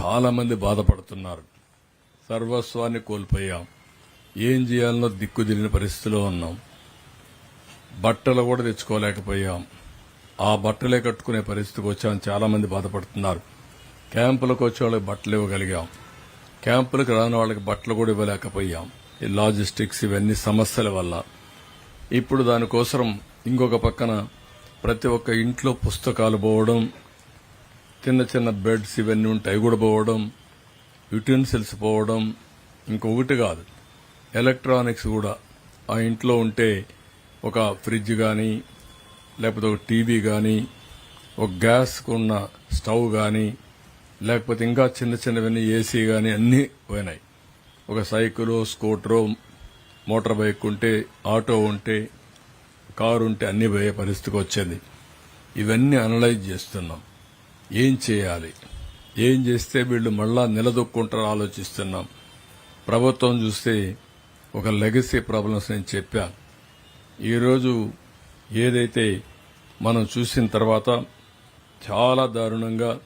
చాలామంది బాధపడుతున్నారు. సర్వస్వాన్ని కోల్పోయాం. ఏం చేయాలనో దిక్కు పరిస్థితిలో ఉన్నాం. బట్టలు కూడా తెచ్చుకోలేకపోయాం. ఆ బట్టలే కట్టుకునే పరిస్థితికి వచ్చాం చాలామంది బాధపడుతున్నారు. క్యాంపులకు వచ్చే వాళ్ళకి బట్టలు ఇవ్వగలిగాం. క్యాంపులకు రాని వాళ్ళకి బట్టలు కూడా ఇవ్వలేకపోయాం. ఈ లాజిస్టిక్స్ ఇవన్నీ సమస్యల వల్ల. ఇప్పుడు దానికోసం ఇంకొక పక్కన ప్రతి ఒక్క ఇంట్లో పుస్తకాలు పోవడం చిన్న చిన్న బెడ్స్ ఇవన్నీ ఉంటాయి. అవి కూడా పోవడం యుటెన్సిల్స్ పోవడం ఇంకొకటి కాదు. ఎలక్ట్రానిక్స్ కూడా. ఆ ఇంట్లో ఉంటే ఒక ఫ్రిడ్జ్ కానీ లేకపోతే ఒక టీవీ కానీ ఒక గ్యాస్కున్న స్టవ్ కానీ లేకపోతే ఇంకా చిన్న చిన్నవన్నీ ఏసీ కానీ అన్నీ పోయినాయి. ఒక సైకిల్ స్కూటరు మోటార్ బైక్ ఉంటే ఆటో ఉంటే కారు ఉంటే అన్నీ పోయే పరిస్థితికి వచ్చింది. ఇవన్నీ అనలైజ్ చేస్తున్నాం. ఏం చేయాలి? ఏం చేస్తే వీళ్ళు మళ్ళా నిలదొక్కుంటారో ఆలోచిస్తున్నాం. ప్రభుత్వం చూస్తే ఒక లెగసీ ప్రాబ్లమ్స్ నేను చెప్పాను ఈరోజు ఏదైతే మనం చూసిన తర్వాత చాలా దారుణంగా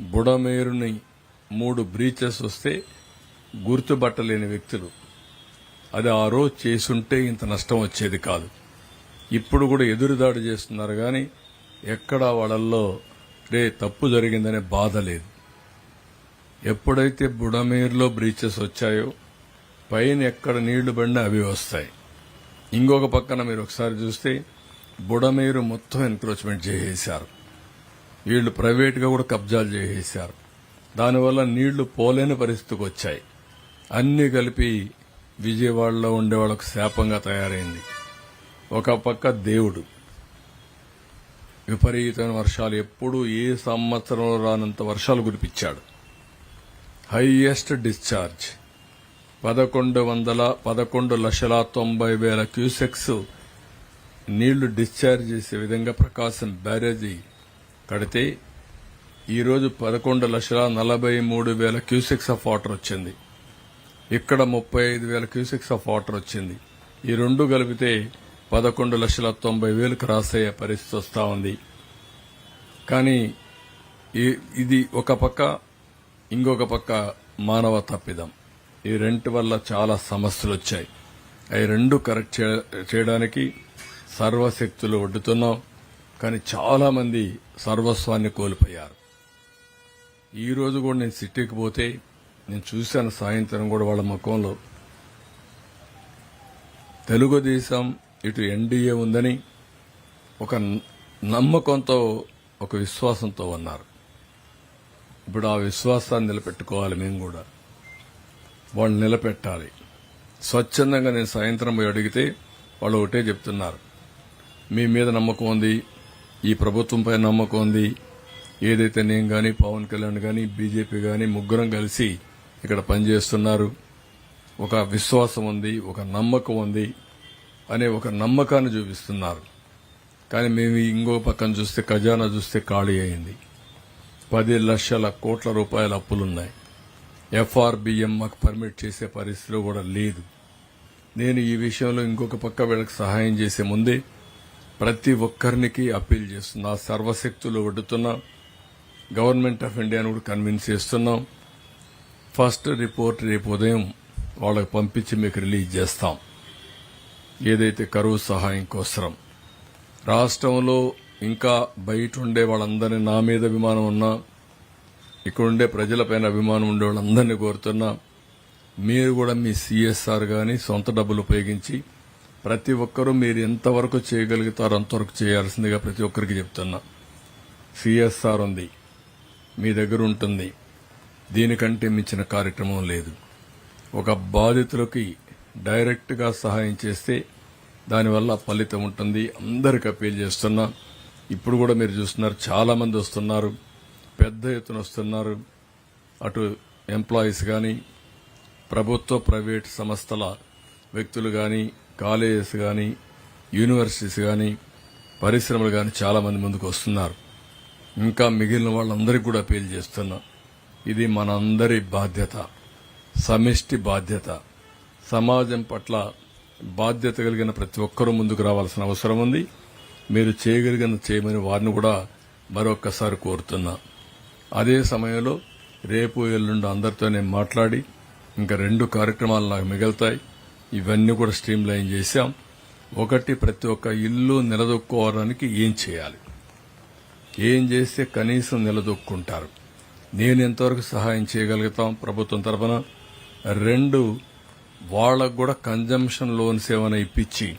బుడమేరుని మూడు బ్రీచెస్ వస్తే గుర్తుపట్టలేని వ్యక్తులు. అది ఆ రోజు చేసుంటే ఇంత నష్టం వచ్చేది కాదు. ఇప్పుడు కూడా ఎదురుదాడి చేస్తున్నారు కానీ ఎక్కడా వాళ్ళల్లో రే తప్పు జరిగిందనే బాధ లేదు. ఎప్పుడైతే బుడమేర్లో బ్రీచెస్ వచ్చాయో పైన ఎక్కడ నీళ్ళు పడినా అవి వస్తాయి. ఇంకొక పక్కన మీరు ఒకసారి చూస్తే బుడమేరు మొత్తం ఎన్క్రోచ్మెంట్ చేసేశారు. వీళ్ళు ప్రైవేట్గా కూడా కబ్జాలు చేసేశారు. దానివల్ల నీళ్ళు పోలేని పరిస్థితికి వచ్చాయి. అన్నీ కలిపి విజయవాడలో ఉండే వాళ్ళకు శాపంగా తయారైంది. ఒక పక్క దేవుడు. విపరీతమైన వర్షాలు. ఎప్పుడు ఏ సంవత్సరంలో రానంత వర్షాలు కురిపించాడు. Highest discharge. పదకొండు వందల పదకొండు లక్షల తొంభై వేల క్యూసెక్స్ నీళ్ళు డిశ్చార్జ్ చేసే విధంగా ప్రకాశం బ్యారేజీ కడితే ఈరోజు పదకొండు లక్షల నలభై మూడు వేల క్యూసెక్స్ ఆఫ్ వాటర్ వచ్చింది. ఇక్కడ ముప్పై ఐదు వేల క్యూసెక్స్ ఆఫ్ వాటర్ వచ్చింది. ఈ రెండు కలిపితే పదకొండు లక్షల తొంభై వేలు క్రాస్ అయ్యే పరిస్థితి వస్తూ ఉంది. కానీ ఈ- ఇది ఒక పక్క ఇంకొక పక్క మానవ తప్పిదం. ఈ రెంట్ వల్ల చాలా సమస్యలు వచ్చాయి. అవి రెండు కరెక్ట్ చే- చేయడానికి సర్వశక్తులు ఒడ్డుతున్నాం. కానీ చాలా మంది సర్వస్వాన్ని కోల్పోయారు. ఈ రోజు కూడా నేను సిటీకి పోతే నేను చూశాను సాయంత్రం కూడా వాళ్ళ ముఖంలో తెలుగుదేశం ఇటు ఎన్డీఏ ఉందని ఒక నమ్మకంతో ఒక విశ్వాసంతో ఉన్నారు. ఇప్పుడు ఆ విశ్వాసాన్ని నిలబెట్టుకోవాలి మేము కూడా. వాళ్ళు నిలబెట్టాలి. స్వచ్ఛందంగా నేను సాయంత్రం పోయి అడిగితే వాళ్ళు ఒకటే చెప్తున్నారు. మీ మీద నమ్మకం ఉంది ఈ ప్రభుత్వంపై నమ్మకం ఉంది. ఏదైతే నేను కానీ పవన్ కళ్యాణ్ కానీ బీజేపీ కానీ ముగ్గురం కలిసి ఇక్కడ పనిచేస్తున్నారు. ఒక విశ్వాసం ఉంది ఒక నమ్మకం ఉంది. అనే ఒక నమ్మకాన్ని చూపిస్తున్నారు. కానీ మేము ఇంకో పక్కన చూస్తే ఖజానా చూస్తే ఖాళీ అయింది. పది లక్షల కోట్ల రూపాయల అప్పులున్నాయి. ఎఫ్ఆర్బిఎం మాకు పర్మిట్ చేసే పరిస్థితిలో కూడా లేదు. నేను ఈ విషయంలో ఇంకొక పక్క వీళ్ళకి సహాయం చేసే ముందే ప్రతి ఒక్కరికి అప్పీల్ చేస్తున్నా. సర్వశక్తులు ఒడ్డుతున్నా. గవర్నమెంట్ ఆఫ్ ఇండియాను కూడా కన్విన్స్ చేస్తున్నాం. ఫస్ట్ రిపోర్ట్ రేపు ఉదయం వాళ్ళకి పంపించి మీకు రిలీజ్ చేస్తాం. ఏదైతే కరువు సహాయం కోసరం. రాష్ట్రంలో ఇంకా బయట ఉండే వాళ్ళందరినీ నా మీద అభిమానం ఉన్నా ఇక్కడుండే ప్రజలపైన అభిమానం ఉండే వాళ్ళందరినీ కోరుతున్నా మీరు కూడా మీ సిఎస్ఆర్ గాని సొంత డబ్బులు ఉపయోగించి ప్రతి ఒక్కరూ మీరు ఎంతవరకు చేయగలుగుతారో అంతవరకు చేయాల్సిందిగా ప్రతి ఒక్కరికి చెప్తున్నా. సిఎస్ఆర్ ఉంది. మీ దగ్గర ఉంటుంది. దీనికంటే మించిన కార్యక్రమం లేదు. ఒక బాధితులకి డైరెక్ట్గా సహాయం చేస్తే దానివల్ల ఫలితం ఉంటుంది. అందరికి అప్పీల్ చేస్తున్నా. ఇప్పుడు కూడా మీరు చూస్తున్నారు చాలామంది వస్తున్నారు పెద్ద ఎత్తున వస్తున్నారు. అటు ఎంప్లాయీస్ కానీ ప్రభుత్వ ప్రైవేట్ సంస్థల వ్యక్తులు కానీ కాలేజెస్ కానీ యూనివర్సిటీస్ కానీ పరిశ్రమలు కానీ చాలామంది ముందుకు వస్తున్నారు. ఇంకా మిగిలిన వాళ్ళందరికీ కూడా అప్పీల్ చేస్తున్నా. ఇది మనందరి బాధ్యత సమిష్టి బాధ్యత. సమాజం పట్ల బాధ్యత కలిగిన ప్రతి ఒక్కరూ ముందుకు రావాల్సిన అవసరం ఉంది. మీరు చేయగలిగిన చేయమని వారిని కూడా మరొక్కసారి కోరుతున్నా. అదే సమయంలో రేపు ఎల్లుండి అందరితో నేను మాట్లాడి ఇంకా రెండు కార్యక్రమాలు నాకు మిగులుతాయి. ఇవన్నీ కూడా స్ట్రీమ్ లైన్ చేశాం. ఒకటి ప్రతి ఒక్క ఇల్లు నిలదొక్కుకోవడానికి ఏం చేయాలి? ఏం చేస్తే కనీసం నిలదొక్కుంటారు? నేను ఎంతవరకు సహాయం చేయగలుగుతాం ప్రభుత్వం తరఫున రెండు వాళ్ళకు కూడా కన్జంప్షన్ లోన్స్ ఏమైనా ఇప్పించి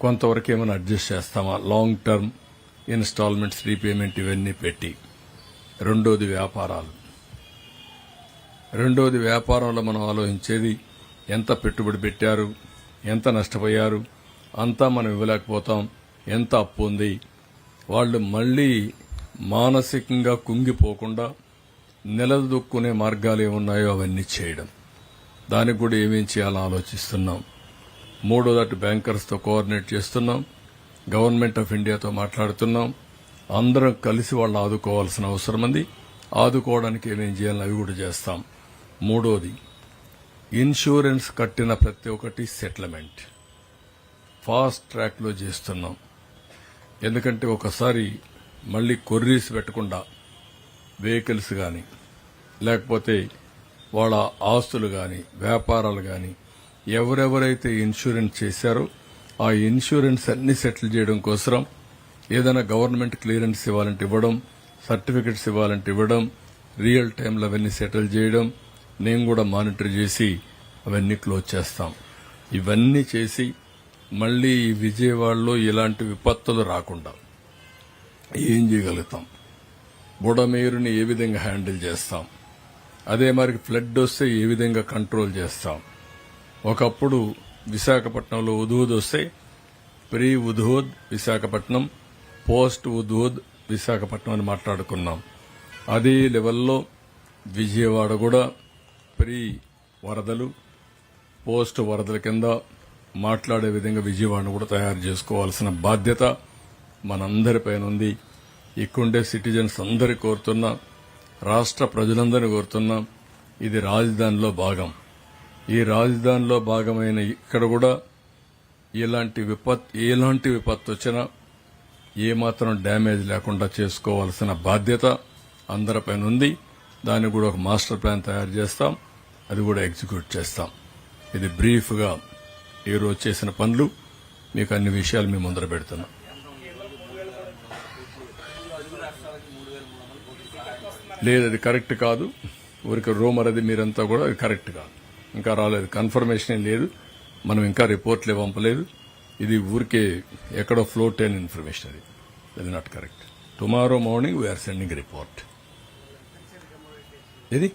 కొంతవరకు ఏమైనా అడ్జస్ట్ చేస్తామా? లాంగ్ టర్మ్ ఇన్స్టాల్మెంట్స్ రీపేమెంట్ ఇవన్నీ పెట్టి. రెండోది వ్యాపారాలు. రెండోది వ్యాపారంలో మనం ఆలోచించేది ఎంత పెట్టుబడి పెట్టారు? ఎంత నష్టపోయారు? అంతా మనం ఇవ్వలేకపోతాం. ఎంత అప్పు ఉంది? వాళ్ళు మళ్ళీ మానసికంగా కుంగిపోకుండా నిలదొక్కునే మార్గాలు ఏమున్నాయో అవన్నీ చేయడం. దానికి కూడా ఏమేం చేయాలో ఆలోచిస్తున్నాం. మూడోదటి బ్యాంకర్స్తో కోఆర్డినేట్ చేస్తున్నాం. గవర్నమెంట్ ఆఫ్ ఇండియాతో మాట్లాడుతున్నాం. అందరం కలిసి వాళ్ళు ఆదుకోవాల్సిన అవసరం ఉంది. ఆదుకోవడానికి ఏమేం చేయాలో అవి కూడా చేస్తాం. మూడోది ఇన్సూరెన్స్ కట్టిన ప్రతి ఒక్కటి సెటిల్మెంట్ ఫాస్ట్ ట్రాక్లో చేస్తున్నాం. ఎందుకంటే ఒకసారి మళ్ళీ కొర్రీస్ పెట్టకుండా వెహికల్స్ కానీ లేకపోతే వాళ్ళ ఆస్తులు కానీ వ్యాపారాలు కానీ ఎవరెవరైతే ఇన్సూరెన్స్ చేశారో ఆ ఇన్సూరెన్స్ అన్ని సెటిల్ చేయడం కోసం ఏదైనా గవర్నమెంట్ క్లియరెన్స్ ఇవ్వాలంటే ఇవ్వడం సర్టిఫికెట్స్ ఇవ్వాలంటే ఇవ్వడం రియల్ టైంలో అవన్నీ సెటిల్ చేయడం నేను కూడా మానిటర్ చేసి అవన్నీ క్లోజ్ చేస్తాం. ఇవన్నీ చేసి మళ్ళీ ఈ విజయవాడలో ఇలాంటి విపత్తులు రాకుండా ఏం చేయగలుగుతాం? బుడమేరుని ఏ విధంగా హ్యాండిల్ చేస్తాం? అదే మరి ఫ్లడ్ వస్తే ఏ విధంగా కంట్రోల్ చేస్తాం? ఒకప్పుడు విశాఖపట్నంలో ఉదూద్ వస్తే pre Hudhud Visakhapatnam post Hudhud Visakhapatnam అని మాట్లాడుకున్నాం. అదే లెవెల్లో విజయవాడ కూడా ప్రీ వరదలు పోస్ట్ వరదల కింద మాట్లాడే విధంగా విజయవాడను కూడా తయారు చేసుకోవాల్సిన బాధ్యత మనందరిపైన ఉంది ఇక్కడుండే సిటిజన్స్ అందరి కోరుతున్నా రాష్ట్ర ప్రజలందరినీ కోరుతున్నాం. ఇది రాజధానిలో భాగం. ఈ రాజధానిలో భాగమైన ఇక్కడ కూడా ఇలాంటి విపత్ ఎలాంటి విపత్తు వచ్చినా ఏమాత్రం డ్యామేజ్ లేకుండా చేసుకోవాల్సిన బాధ్యత అందరిపైన ఉంది. దాన్ని కూడా ఒక మాస్టర్ ప్లాన్ తయారు చేస్తాం. అది కూడా ఎగ్జిక్యూట్ చేస్తాం. ఇది బ్రీఫ్గా ఈరోజు చేసిన పనులు. మీకు అన్ని విషయాలు మీ ముందర పెడుతున్నాం. లేదు అది కరెక్ట్ కాదు. ఊరికి రూమర్ అది మీరంతా కూడా అది కరెక్ట్ కాదు. ఇంకా రాలేదు. కన్ఫర్మేషన్ ఏం లేదు. మనం ఇంకా రిపోర్ట్లు పంపలేదు. ఇది ఊరికే ఎక్కడో ఫ్లోట్ అయిన ఇన్ఫర్మేషన్ అది. అది not correct tomorrow morning we are sending report ఇది